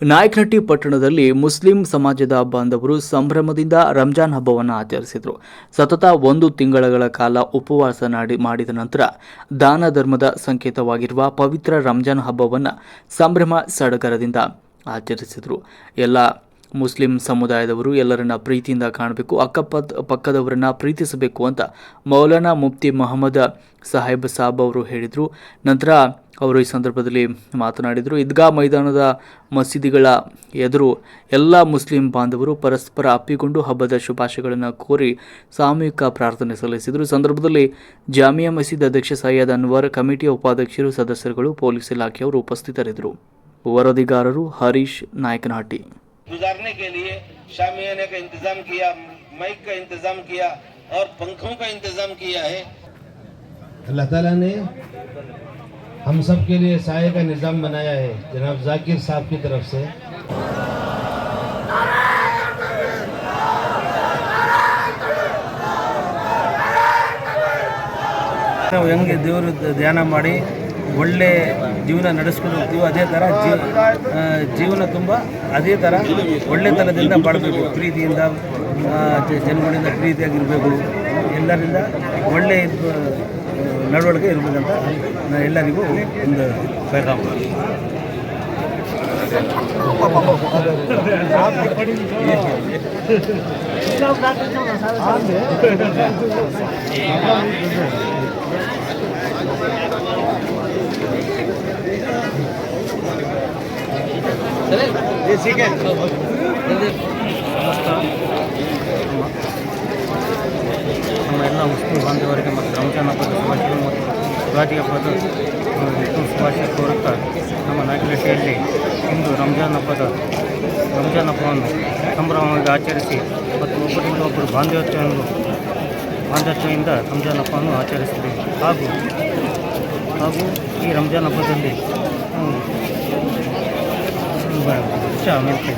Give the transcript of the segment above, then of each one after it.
ನಾಯಕನಹಟ್ಟಿ ಪಟ್ಟಣದಲ್ಲಿ ಮುಸ್ಲಿಂ ಸಮಾಜದ ಬಾಂಧವರು ಸಂಭ್ರಮದಿಂದ ರಂಜಾನ್ ಹಬ್ಬವನ್ನು ಆಚರಿಸಿದರು. ಸತತ ಒಂದು ತಿಂಗಳ ಕಾಲ ಉಪವಾಸ ನಾಡಿ ಮಾಡಿದ ನಂತರ ದಾನ ಧರ್ಮದ ಸಂಕೇತವಾಗಿರುವ ಪವಿತ್ರ ರಂಜಾನ್ ಹಬ್ಬವನ್ನು ಸಂಭ್ರಮ ಸಡಗರದಿಂದ ಆಚರಿಸಿದರು. ಎಲ್ಲ ಮುಸ್ಲಿಂ ಸಮುದಾಯದವರು ಎಲ್ಲರನ್ನ ಪ್ರೀತಿಯಿಂದ ಕಾಣಬೇಕು, ಅಕ್ಕಪಕ್ಕ ಪಕ್ಕದವರನ್ನ ಪ್ರೀತಿಸಬೇಕು ಅಂತ ಮೌಲಾನಾ ಮುಫ್ತಿ ಮೊಹಮ್ಮದ್ ಸಾಹೇಬ್ ಸಾಬ್ ಅವರು ಹೇಳಿದರು. ನಂತರ ಅವರು ಈ ಸಂದರ್ಭದಲ್ಲಿ ಮಾತನಾಡಿದರು ಈದ್ಗಾ ಮೈದಾನದ ಮಸೀದಿಗಳ ಎದುರು ಎಲ್ಲ ಮುಸ್ಲಿಂ ಬಾಂಧವರು ಪರಸ್ಪರ ಅಪ್ಪಿಕೊಂಡು ಹಬ್ಬದ ಶುಭಾಶಯಗಳನ್ನು ಕೋರಿ ಸಾಮೂಹಿಕ ಪ್ರಾರ್ಥನೆ ಸಲ್ಲಿಸಿದರು. ಸಂದರ್ಭದಲ್ಲಿ ಜಾಮಿಯಾ ಮಸೀದ್ ಅಧ್ಯಕ್ಷ ಸಯ್ಯದ್ ಅನ್ವರ್ ಕಮಿಟಿಯ ಉಪಾಧ್ಯಕ್ಷರು ಸದಸ್ಯರುಗಳು ಪೊಲೀಸ್ ಇಲಾಖೆಯವರು ಉಪಸ್ಥಿತರಿದ್ದರು. ವರದಿಗಾರರು ಹರೀಶ್ ನಾಯಕನಹಟ್ಟಿ. ಅಲ್ಲಾಹ हम सब के लिए साय का निज़ाम बनाया है जनाब जाकिर साहब की तरफ से ನಾವು ಹೆಂಗೆ ದೇವರು ಧ್ಯಾನ ಮಾಡಿ ಒಳ್ಳೆ ಜೀವನ ನಡೆಸ್ಕೊಂಡು ಹೋಗ್ತೀವೋ ಅದೇ ಥರ ಜೀವ ಆ, ಜೀವನ ತುಂಬ ಅದೇ ಥರ ಒಳ್ಳೆತನದಿಂದ ಬಾಳಬೇಕು ಪ್ರೀತಿಯಿಂದ ಆ, ಜ- ಜನಗಳಿಂದ ಪ್ರೀತಿಯಾಗಿರಬೇಕು ಎಲ್ಲರಿಂದ ಒಳ್ಳೆ ಇದು, ಆ, ನಡವಳಿಕೆ ಇರಬೇಕಂತ ನಾನು ಎಲ್ಲರಿಗೂ ಒಂದು ಪೈಗಾಮ ನಮ್ಮ ಎಲ್ಲ ಮುಸ್ಲಿಂ ಬಾಂಧವರಿಗೆ ಮತ್ತು ರಂಜಾನ್ ಹಬ್ಬದ ಶುಭಾಶಯಗಳು ಮತ್ತು ಯುಗಾದಿ ಹಬ್ಬದ ಶುಭಾಶಯ ಕೋರುತ್ತಾ. ನಮ್ಮ ನಾಯಕನಹಟ್ಟಿಯಲ್ಲಿ ಇಂದು ರಂಜಾನ್ ಹಬ್ಬದ ರಂಜಾನ್ ಹಬ್ಬವನ್ನು ಸಂಭ್ರಮವಾಗಿ ಆಚರಿಸಿ ಮತ್ತು ಒಬ್ಬರಿಂದ ಒಬ್ಬರು ಬಾಂಧವ್ಯತೆಯನ್ನು ಬಾಂಧವ್ಯತೆಯಿಂದ ರಂಜಾನ್ ಹಬ್ಬವನ್ನು ಆಚರಿಸಿದ್ದೇವೆ. ಹಾಗೂ ಹಾಗೂ ಈ ರಂಜಾನ್ ಹಬ್ಬದಲ್ಲಿ ಮೆಂತೆ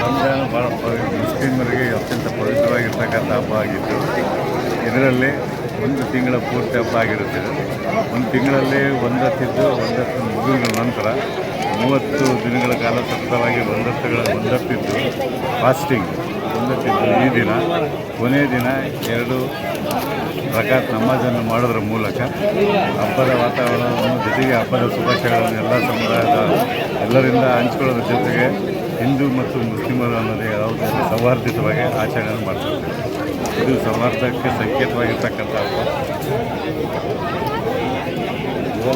ರಂಜಾನ್ ಭಾಳ ಪವಿ ಮುಸ್ಲಿಮರಿಗೆ ಅತ್ಯಂತ ಪವಿತ್ರವಾಗಿರ್ತಕ್ಕಂಥ ಹಬ್ಬ ಆಗಿತ್ತು ಇದರಲ್ಲಿ ಒಂದು ತಿಂಗಳ ಪೂರ್ತಿ ಹಬ್ಬ ಆಗಿರುತ್ತೆ ಒಂದು ತಿಂಗಳಲ್ಲಿ ಒಂದತ್ತಿದ್ದು ಒಂದತ್ತು ಮುಗಿದ ನಂತರ ಮೂವತ್ತು ದಿನಗಳ ಕಾಲ ಸತತವಾಗಿ ಒಂದತ್ತುಗಳ ಒಂದತ್ತಿದ್ದು ಫಾಸ್ಟಿಂಗ್ ಒಂದತ್ತಿದ್ದು ಈ ದಿನ ಕೊನೆಯ ದಿನ ಎರಡು ಪ್ರಕಾತ್ ನಮಾಜನ್ನು ಮಾಡೋದ್ರ ಮೂಲಕ ಹಬ್ಬದ ವಾತಾವರಣವನ್ನು ಜೊತೆಗೆ ಹಬ್ಬದ ಶುಭಾಶಯಗಳನ್ನು ಎಲ್ಲ ಸಮುದಾಯದ ಎಲ್ಲರಿಂದ ಹಂಚ್ಕೊಳ್ಳೋದ್ರ ಜೊತೆಗೆ ಹಿಂದೂ ಮತ್ತು ಮುಸ್ಲಿಮರು ಅನ್ನೋದು ಯಾವುದೇ ಸೌಹಾರ್ದಿತವಾಗಿ ಆಚರಣೆ ಮಾಡ್ತಾರೆ ಇದು ಸೌಹಾರ್ದಕ್ಕೆ ಸಂಕೇತವಾಗಿರ್ತಕ್ಕಂಥ ಹಬ್ಬ.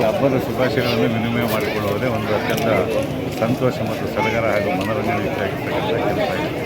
ಹಬ್ಬದ ಶುಭಾಶಯಗಳನ್ನು ವಿನಿಮಯ ಮಾಡಿಕೊಳ್ಳುವುದೇ ಒಂದು ಅತ್ಯಂತ ಸಂತೋಷ ಮತ್ತು ಸಡಗರ ಹಾಗೂ ಮನೋರಂಜನೆ ಹೆಚ್ಚಾಗಿರ್ತಕ್ಕಂಥ ಕೆಲಸ.